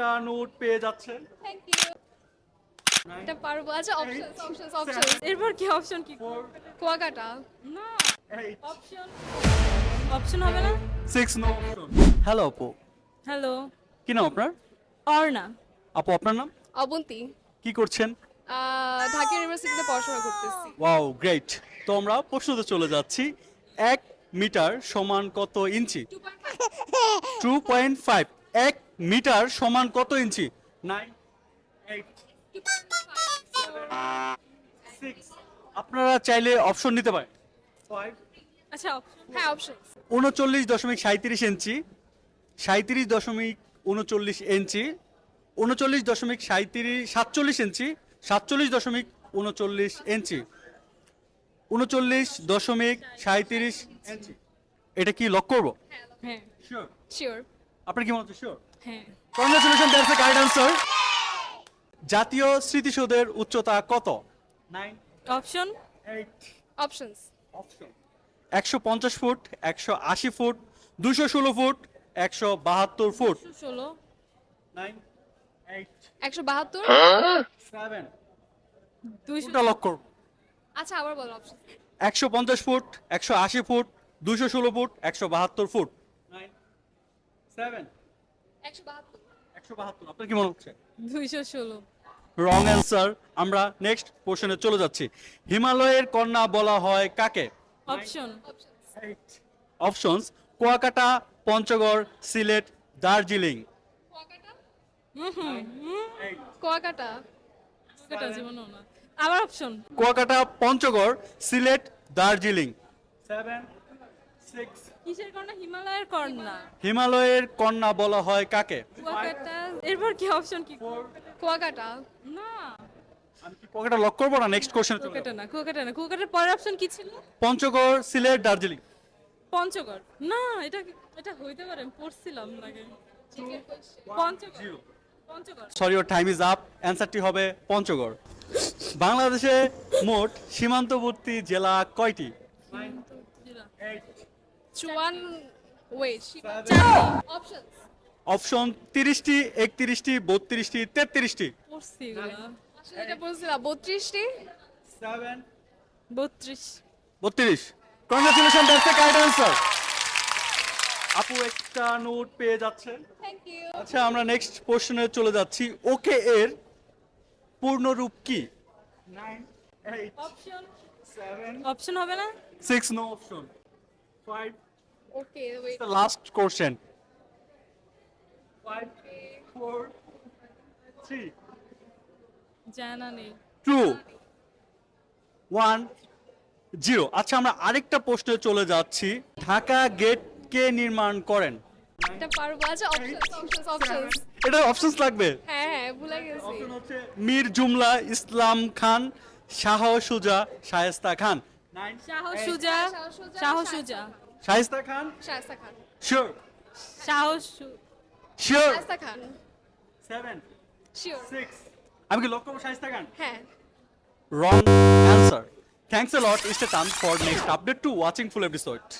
একটা নোট পেয়ে যাচ্ছেন থ্যাংক ইউ এটা পারব। আচ্ছা অপশনস অপশনস অপশনস এরপর কি অপশন কি? কুয়াকাটা। না। অপশন অপশন হবে না? সিক্স নো হ্যালো আপু হ্যালো কি নাম আপনার? অর্ণা। আপু আপনার নাম? অবন্তী। কি করছেন? ঢাকা ইউনিভার্সিটিতে পড়াশোনা করতেছি। ওয়াও গ্রেট তো আমরা প্রশ্নতে চলে যাচ্ছি। এক মিটার সমান কত ইঞ্চি? টু পয়েন্ট ফাইভ এক মিটার সমান কত ইঞ্চি? নাইন এইট সিক্স আপনারা চাইলে অপশন নিতে পারেন। ফাইভ আচ্ছা হ্যাঁ উনচল্লিশ দশমিক সাঁত্রিশ ইঞ্চি সাঁত্রিশ দশমিক উনচল্লিশ ইঞ্চি উনচল্লিশ দশমিক সাঁত্রিশ সাতচল্লিশ ইঞ্চি সাতচল্লিশ দশমিক উনচল্লিশ ইঞ্চি উনচল্লিশ দশমিক সাঁত্রিশ ইঞ্চি। এটা কি লক করব? হ্যাঁ শিওর শিওর আপনার কি মনে হচ্ছে? শিওর হ্যাঁ। Congratulation that's a correct answer জাতীয় স্মৃতিসৌধের উচ্চতা কত? নাইন অপশন এইট অপশনস একশো পঞ্চাশ ফুট একশো আশি ফুট দুশো ষোলো ফুট একশো বাহাত্তর ফুট। ষোলো। নাইন এইট একশো বাহাত্তর? সেভেন দুইশো কোনটা লক করব? আচ্ছা আবার বলো অপশন একশো পঞ্চাশ ফুট একশো আশি ফুট দুশো ষোলো ফুট একশো বাহাত্তর ফুট। নাইন সেভেন একশো বাহাত্তর। আপনার কি মনে হচ্ছে? দুইশো ষোলো। রং অ্যান্সার আমরা নেক্সট পোর্শনে চলে যাচ্ছি। হিমালয়ের কন্যা বলা হয় কাকে? Option options Kuakata Panchagarh Sylhet Darjeeling. Kuakata? আবার option Kuakata Panchagarh Sylhet Darjeeling. Seven six কিসের কর্ণা হিমালয়ের কর্ণা হিমালয়ের কন্যা বলা হয় কাকে? কুয়াকাটা। এরপর কি অপশন কি? কুয়াকাটা। না। আমি কি কুয়াকাটা লক করব না নেক্সট কোশ্চেন কুয়াকাটা না কুয়াকাটা না। কুয়াকাটার পরের অপশন কি ছিল? পঞ্চগড় সিলেট দার্জিলিং। পঞ্চগড়। না এটা এটা হইতে পারে পড়ছিলাম Panchagarh. Sorry your time is up অ্যান্সারটি হবে পঞ্চগড়। বাংলাদেশে মোট সীমান্তবর্তী জেলা কয়টি? অপশন তিরিশটি একত্রিশটি বত্রিশটি তেত্রিশটি। পড়ছি এগুলা আসলে এটা বলছিলাম বত্রিশটি? বত্রিশ। বত্রিশ। Congratulation that's a correct answer আপু একটা নোট পেয়ে যাচ্ছে। থ্যাংক ইউ আচ্ছা আমরা নেক্সট কোশ্চেনে চলে যাচ্ছি। ওকে এর পূর্ণরূপ কি? অপশন অপশন হবে না? Six no option five okay wait the last question. Five, four, three, জানা নেই two, one, zero. আচ্ছা আমরা আরেকটা প্রশ্নে চলে যাচ্ছি। ঢাকা গেট কে নির্মাণ করেন? এটা পারব। আচ্ছা অপশনস অপশনস অপশনস এটা অপশনস লাগবে? হ্যাঁ হ্যাঁ ভুলে গেছি। অপশন হচ্ছে মীর জুমলা ইসলাম খান শাহ সুজা শায়েস্তা খান। শাহ সুজা শাহ সুজা, শায়েস্তা খান শায়স্তা খান শিওর শাহ সু- sure Shaista Khan seven sure six আমি কি লক্ষ্য শায়েস্তা খান হ্যাঁ Wrong answer. Thanks a lot, Istetan, for next update to watching full episode.